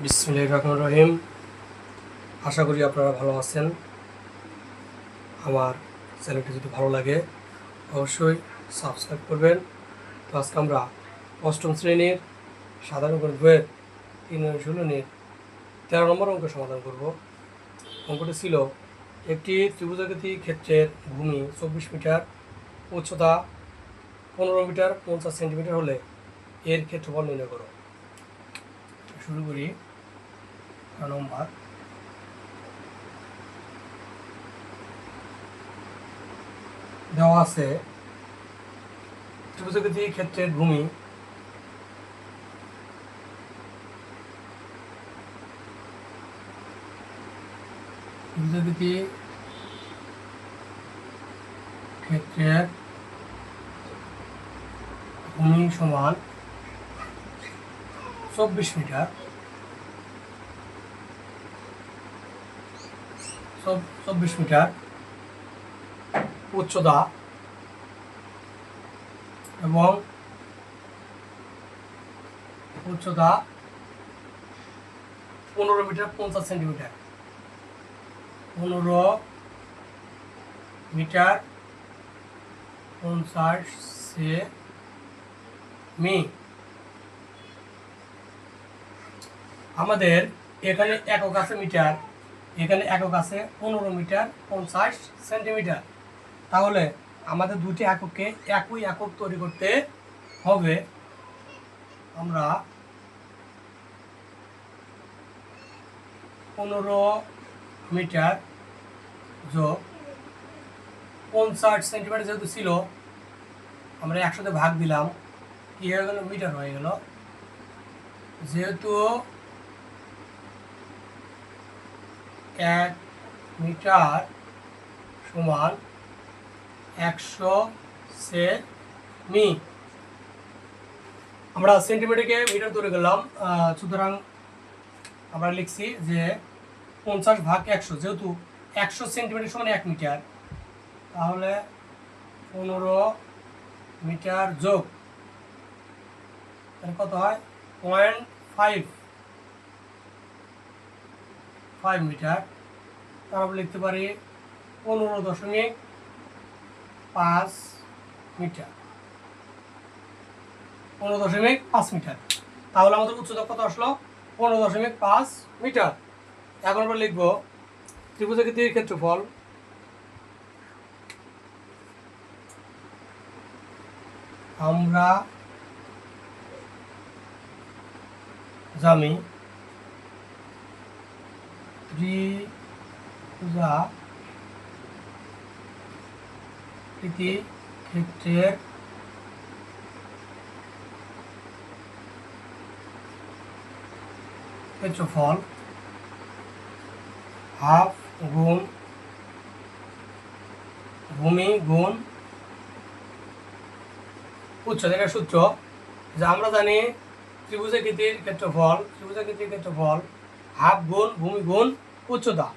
বিসমিল্লাহ রহিম। আশা করি আপনারা ভালো আছেন। আমার চ্যানেলটি যদি ভালো লাগে, অবশ্যই সাবস্ক্রাইব করবেন। তো আজকে আমরা অষ্টম শ্রেণির সাধারণ গণিত বইয়ের তিন অনুশীলনীর তেরো নম্বর অঙ্ক সমাধান করব। অঙ্কটি ছিল একটি ত্রিভুজাকৃতি ক্ষেত্রের ভূমি চব্বিশ মিটার, উচ্চতা পনেরো মিটার, পঞ্চাশ সেন্টিমিটার হলে এর ক্ষেত্রফল নির্ণয় করো। শুরু করি। নম্বর দেওয়া আছে ত্রিভুজাকৃতি ক্ষেত্রের ভূমি। ত্রিভুজাকৃতি ক্ষেত্রের ভূমি সমান চব্বিশ মিটার। চব্বিশ মিটার উচ্চতা এবং উচ্চতা পনেরো মিটার পঞ্চাশ সেন্টিমিটার। পনেরো মিটার পঞ্চাশ সেমি। আমাদের এখানে একক আছে মিটার। এখানে একক আছে পনেরো মিটার, পঞ্চাশ সেন্টিমিটার। তাহলে আমাদের দুটি এককে একই একক তৈরি করতে হবে। আমরা পনেরো মিটার যোগ পঞ্চাশ সেন্টিমিটার যেহেতু ছিল, আমরা একসাথে ভাগ দিলাম। কি হয়ে গেল? মিটার হয়ে গেল। যেহেতু এক মিটার সমান একশো সেমি। আমরা সেন্টিমিটারকে মিটার ধরে গেলাম সুতরাং আমরা লিখছি যে পঞ্চাশ ভাগ একশো, যেহেতু একশো সেন্টিমিটার সমান এক মিটার, তাহলে পনেরো মিটার যোগ কত হয়? Point five. ফাইভ মিটার তারপর লিখতে পারি পনেরো দশমিক পাঁচ মিটার পনেরো দশমিক পাঁচ মিটার তাহলে আমাদের উচ্চতা কত আসলো? পনেরো দশমিক পাঁচ মিটার এখন আমরা লিখব ত্রিভুজাকৃতির ক্ষেত্রফল আমরা জানি ত্রিভুজা কৃতি ক্ষেত্রের ক্ষেত্রফল হাফ গুণ ভূমি গুণ উচ্চতা এটা সূত্র। যে আমরা জানি ত্রিভুজাকৃতির ক্ষেত্রফল ত্রিভুজাকৃতির ক্ষেত্রফল হাফ গুণ, ভূমি গুণ, উচ্চতা।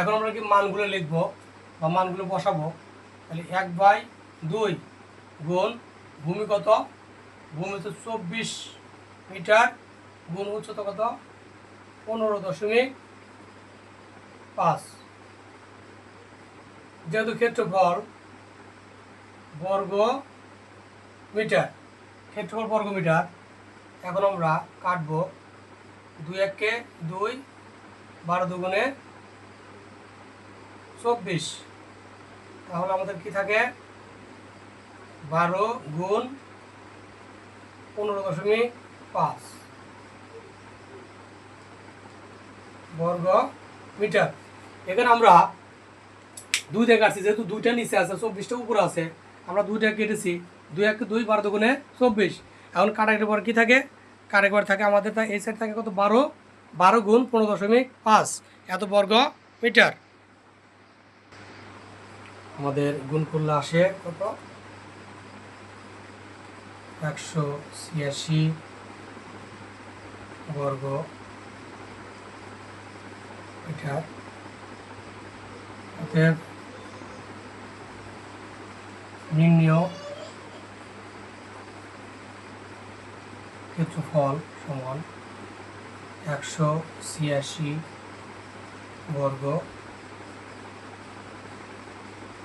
এখন আমরা কি মানগুলো লিখব বা মানগুলো বসাবো? তাহলে এক বাই দুই গুণ ভূমি কত? ভূমি তো চব্বিশ মিটার, গুণ উচ্চতা কত? পনেরো দশমিক পাঁচ। যেহেতু ক্ষেত্রফল বর্গ মিটার, ক্ষেত্রফল বর্গ মিটার, এখন আমরা কাটবো দুই এককে দুই বারো দুগুণে চব্বিশ। তাহলে আমাদের কি থাকে? বারো গুণ পনেরো দশমিক পাঁচ। বর্গ মিটার। এখানে আমরা দুই থেকে আসছি যেহেতু দুইটা নিচে আছে, চব্বিশটা উপরে আছে, আমরা দুইটা কেটেছি, দুই এক দুই বারো দুগুণে চব্বিশ। এখন কাটাকের পর কি থাকে? কাটাকের পর থাকে, আমাদের এই সাইড থাকে কত? বারো বারো গুণ পনেরো দশমিক পাঁচ। এত বর্গ মিটার। আমাদের গুণ করলে আসে কত? একশো ছিয়াশি বর্গ মিটার। অতএব ক্ষেত্রফল সমান একশো ছিয়াশি বর্গ।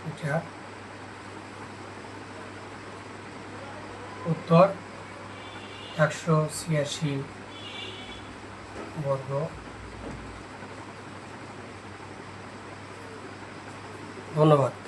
এটা উত্তর একশো ছিয়াশি বর্গ। ধন্যবাদ।